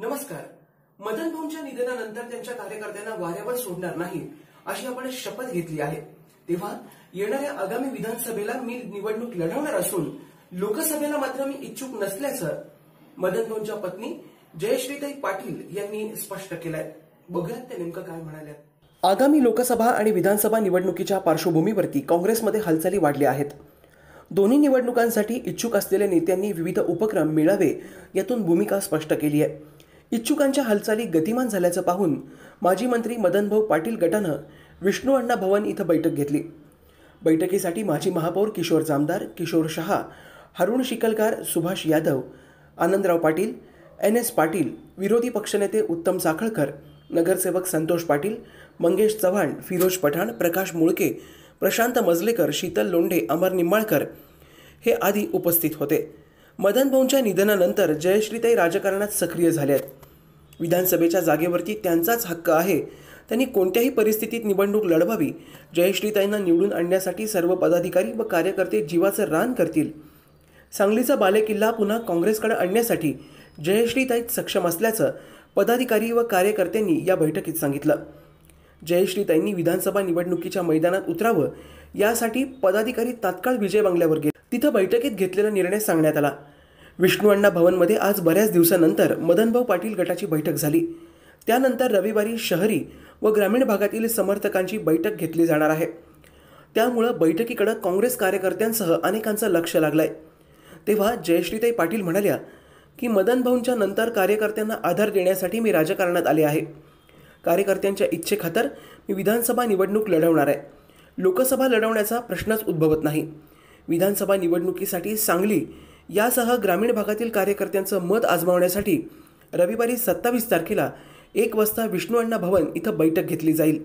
नमस्कार. मदन भाऊंच्या निधनानंतर त्यांच्या कार्यकर्त्यांना वाऱ्यावर सोडणार नाही अशी आपण शपथ घेतली आहे. तेव्हा येणाऱ्या आगामी विधानसभेला मी निवडणूक लढवणार असून लोकसभेला मात्र मी इच्छुक नसल्याचं मदन भाऊंच्या पत्नी जयश्रीताई पाटील यांनी स्पष्ट केलंय. बघूयात ते नेमकं काय म्हणाल्या. आगामी लोकसभा आणि विधानसभा निवडणुकीच्या पार्श्वभूमीवरती काँग्रेसमध्ये हालचाली वाढल्या आहेत. दोन्ही निवडणुकांसाठी इच्छुक असलेल्या नेत्यांनी विविध उपक्रम मिळावे यातून भूमिका स्पष्ट केली आहे. इच्छुकांच्या हालचाली गतिमान झाल्याचं पाहून माजी मंत्री मदनभाऊ पाटील गटानं विष्णू अण्णा भवन इथं बैठक घेतली. बैठकीसाठी माजी महापौर किशोर जामदार किशोर शहा हरुण शिकलकार सुभाष यादव आनंदराव पाटील एन एस पाटील विरोधी पक्षनेते उत्तम साखळकर नगरसेवक संतोष पाटील मंगेश चव्हाण फिरोज पठाण प्रकाश मुळके प्रशांत मजलेकर शीतल लोंढे अमर निंबाळकर हे आदी उपस्थित होते. मदन भाऊंच्या निधनानंतर जयश्रीताई राजकारणात सक्रिय झाल्या आहेत विधानसभेच्या जागेवरती त्यांचाच हक्क आहे. त्यांनी कोणत्याही परिस्थितीत निवडणूक लढवावी जयश्रीताईंना निवडून आणण्यासाठी सर्व पदाधिकारी व कार्यकर्ते जीवाचं रान करतील. सांगलीचा बालेकिल्ला पुन्हा काँग्रेसकडे आणण्यासाठी जयश्रीताईत सक्षम असल्याचं पदाधिकारी व कार्यकर्त्यांनी या बैठकीत सांगितलं. जयश्रीताईंनी विधानसभा निवडणुकीच्या मैदानात उतरावं यासाठी पदाधिकारी तात्काळ विजय बंगल्यावर गेले. तिथं बैठकीत घेतलेला निर्णय सांगण्यात आला. विष्णू अण्णा भवनमध्ये आज बऱ्याच दिवसानंतर मदनभाऊ पाटील गटाची बैठक झाली. त्यानंतर रविवारी शहरी व ग्रामीण भागातील समर्थकांची बैठक घेतली जाणार आहे. त्यामुळं बैठकीकडे काँग्रेस कार्यकर्त्यांसह अनेकांचं लक्ष लागलंय. तेव्हा जयश्रीताई पाटील म्हणाल्या की मदन भाऊंच्या नंतर कार्यकर्त्यांना आधार देण्यासाठी मी राजकारणात आले आहे. कार्यकर्त्यांच्या इच्छेखातर मी विधानसभा निवडणूक लढवणार आहे. लोकसभा लढवण्याचा प्रश्नच उद्भवत नाही. विधानसभा निवडणुकीसाठी सांगली यासह ग्रामीण भागातील कार्यकर्त्यांचं मत आजमावण्यासाठी रविवारी सत्तावीस तारखेला एक वाजता विष्णू अण्णा भवन इथं बैठक घेतली जाईल.